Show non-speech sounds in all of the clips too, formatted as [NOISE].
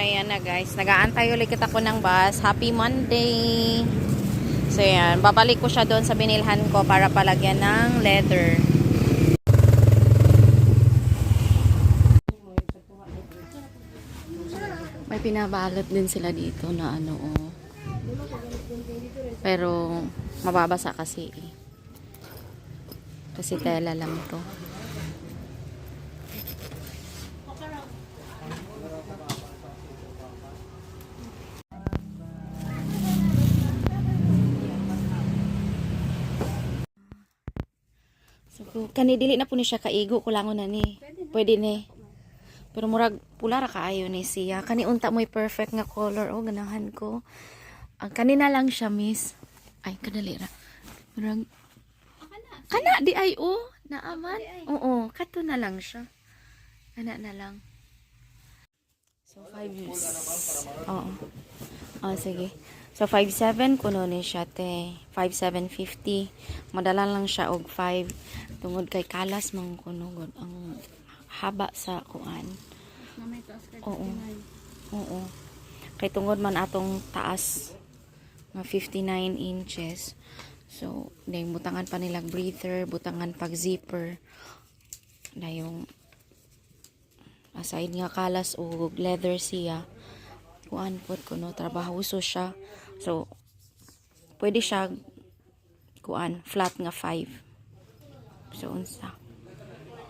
So, ayan na guys. Nag-aantay ulit kita ko ng bus. Happy Monday! So, ayan. Babalik ko siya doon sa binilhan ko para palagyan ng leather. May pinabalot din sila dito na ano, oh. Pero, mababasa kasi eh. Kasi tela lang to. So, kani dili na po ni siya kaigo kulangon na ni. Pwede ni. Pero murag pula ra kaayo ni siya. Kani unta mo'y perfect nga color oh ganahan ko. Ang kanina lang siya miss. Ay kadali ra. Murag Kana di ay oh naaman. Oo, kato na lang siya. Kana na lang. So 5 years. Oo. Oh, sige. So 5'7 kuno ni siya te. 5'750. Madala lang siya og 5 tungod kay kalas man kuno gud ang haba sa kuan. Oo. Oo. Kay tungod man atong taas nga 59 inches. So, dahil butangan pa nilang breather, butangan pag zipper. Na yung aside nga kalas o leather siya. Kuan po kuno trabaho so siya. So, pwede siya kuan flat nga 5. So, unsa.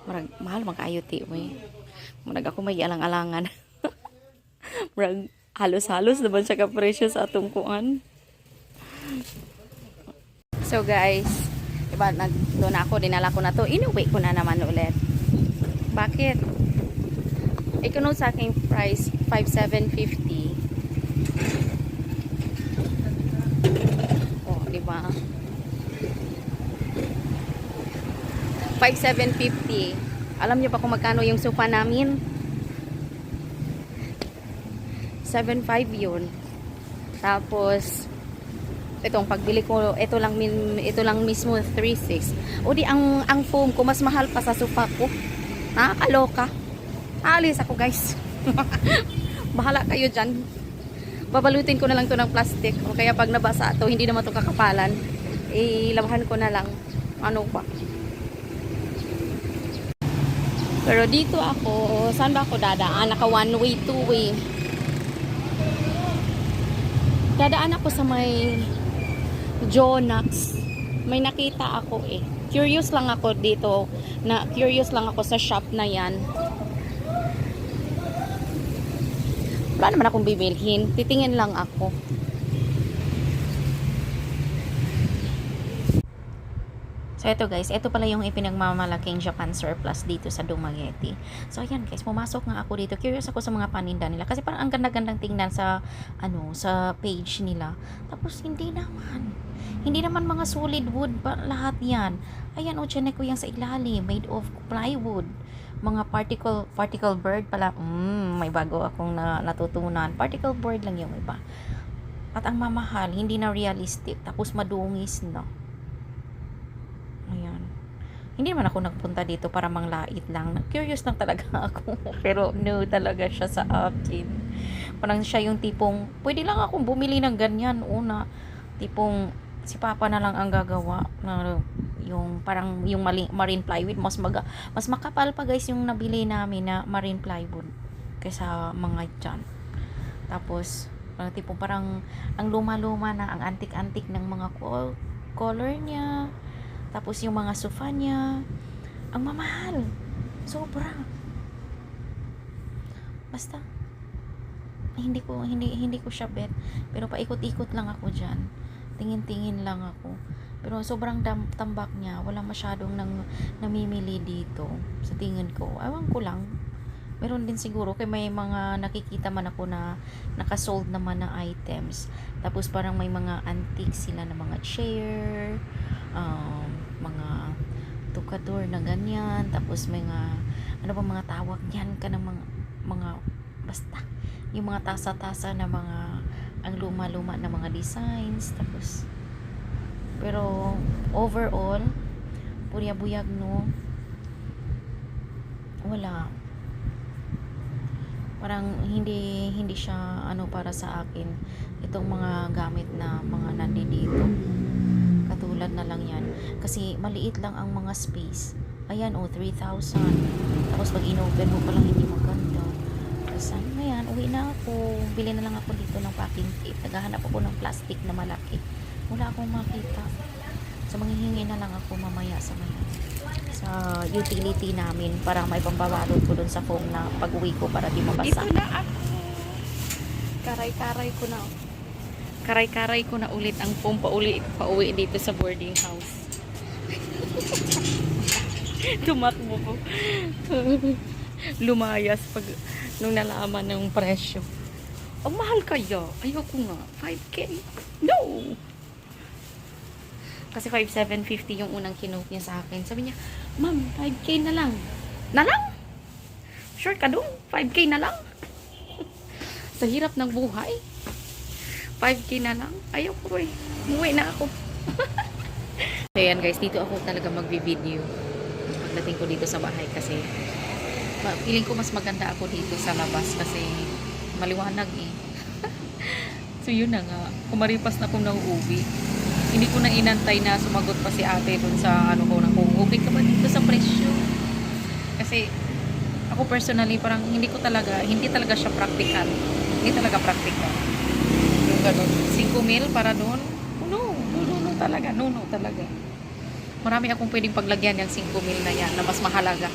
Marag, mahal magkaayo ti we. Marag ako may alang-alangan. [LAUGHS] Marag halos-halos naman siya ka-presyo sa atong kuan. So guys, diba, nag, doon ako, dinala ko na to. Inuwi ko na naman ulit. Bakit? Ikuno sa aking price, 5,750. Oh, diba? 5,750. Alam niyo ba kung magkano yung sofa namin? 7,500 yun. Tapos, itong pagbili ko, ito lang min, ito lang mismo 3.6. O di ang ang foam ko mas mahal pa sa sofa ko. Nakakaloka. Aalis ako, guys. [LAUGHS] Bahala kayo diyan. Babalutin ko na lang to ng plastic. O kaya pag nabasa to, hindi naman to kakapalan. Ilabahan ko na lang. Ano pa? Pero dito ako, saan ba ako dadaan? Naka one way, two way. Dadaan ako sa may Jonax. May nakita ako eh. Curious lang ako dito. Na curious lang ako sa shop na 'yan. Wala naman akong bibilhin. Titingin lang ako. So, ito guys, ito pala yung ipinagmamalaking Japan surplus dito sa Dumaguete. So, ayan guys, pumasok nga ako dito. Curious ako sa mga paninda nila. Kasi parang ang ganda-gandang tingnan sa, ano, sa page nila. Tapos, hindi naman. Hindi naman mga solid wood lahat yan. Ayan, o, tiyan ko yan sa ilalim. Made of plywood. Mga particle, particle board pala. Mm, may bago akong na, natutunan. Particle board lang yung iba. At ang mamahal, hindi na realistic. Tapos madungis na. Ayan. Hindi naman ako nagpunta dito para manglait lang. Curious lang talaga [LAUGHS] ako. Pero no talaga siya sa akin. Parang siya yung tipong, pwede lang akong bumili ng ganyan. Una, tipong si Papa na lang ang gagawa. Na, yung parang yung marine plywood mas maga, mas makapal pa guys yung nabili namin na marine plywood kaysa mga dyan. Tapos parang tipong parang ang luma-luma na ang antik-antik ng mga col- color niya tapos yung mga sofa niya, ang mamahal. Sobra. Basta hindi ko hindi hindi ko siya bet, pero paikot-ikot lang ako diyan. Tingin-tingin lang ako. Pero sobrang dam, tambak niya, wala masyadong nang namimili dito sa tingin ko. Ewan ko lang. Meron din siguro kay may mga nakikita man ako na nakasold naman na items. Tapos parang may mga antique sila na mga chair, um, mga tukador na ganyan, tapos mga ano ba mga tawag niyan ka ng mga mga basta yung mga tasa-tasa na mga ang luma-luma na mga designs tapos pero overall buyag no wala parang hindi hindi siya ano para sa akin itong mga gamit na mga nandito. Katulad na lang yan. Kasi maliit lang ang mga space. Ayan, oh, 3,000. Tapos pag in-open mo pa lang, hindi maganda. Tapos ano na yan, uwi na ako. Bili na lang ako dito ng packing tape. Naghahanap ako ng plastic na malaki. Wala akong makita. So, manghihingi na lang ako mamaya sa mga sa utility namin para may pambabalot ko dun sa foam na pag uwi ko para di mabasa. Dito na ako. Karay-karay ko na. Karay-karay ko na ulit ang foam pauli, pauwi dito sa boarding house. [LAUGHS] Tumakbo ko. [LAUGHS] Lumayas pag nung nalaman ng presyo. Ang mahal kaya. Ayoko nga. 5K. No! Kasi 5,750 yung unang kinote niya sa akin. Sabi niya, Ma'am, 5K na lang. Na lang? Sure ka dong? 5K na lang? [LAUGHS] sa hirap ng buhay. 5K na lang? Ayaw ko eh. Umuwi na ako. [LAUGHS] so yan guys, dito ako talaga magbi-video. Pagdating ko dito sa bahay kasi feeling ko mas maganda ako dito sa labas kasi maliwanag eh. [LAUGHS] so yun na nga. Kumaripas na akong nauuwi hindi ko na inantay na sumagot pa si ate dun sa ano ko na kung okay ka ba dito sa presyo. Kasi ako personally parang hindi ko talaga, hindi talaga siya practical. Hindi talaga practical. Yung ganun. 5 mil para doon? No, no, no, no talaga. No, no talaga. Marami akong pwedeng paglagyan yung 5 mil na yan na mas mahalaga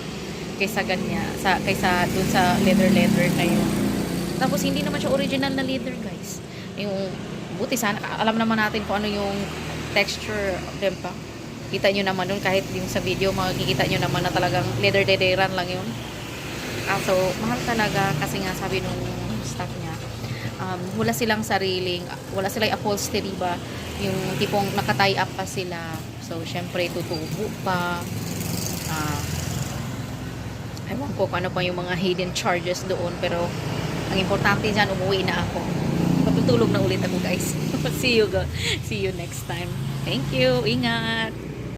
kaysa ganyan, sa, kaysa dun sa leather leather na yun. Tapos hindi naman siya original na leather guys. Yung buti sana alam naman natin kung ano yung texture din pa kita nyo naman dun kahit yung sa video makikita nyo naman na talagang leather dederan lang yun. Ah, so mahal talaga kasi nga sabi nung staff niya um, wala silang sariling wala silang upholstery ba? Yung tipong nakatie up pa sila. So syempre tutubo pa. Ah ewan ko kung ano pa yung mga hidden charges doon pero ang importante dyan umuwi na ako matutulog na ulit ako guys. [LAUGHS] See you go see you next time. Thank you. Ingat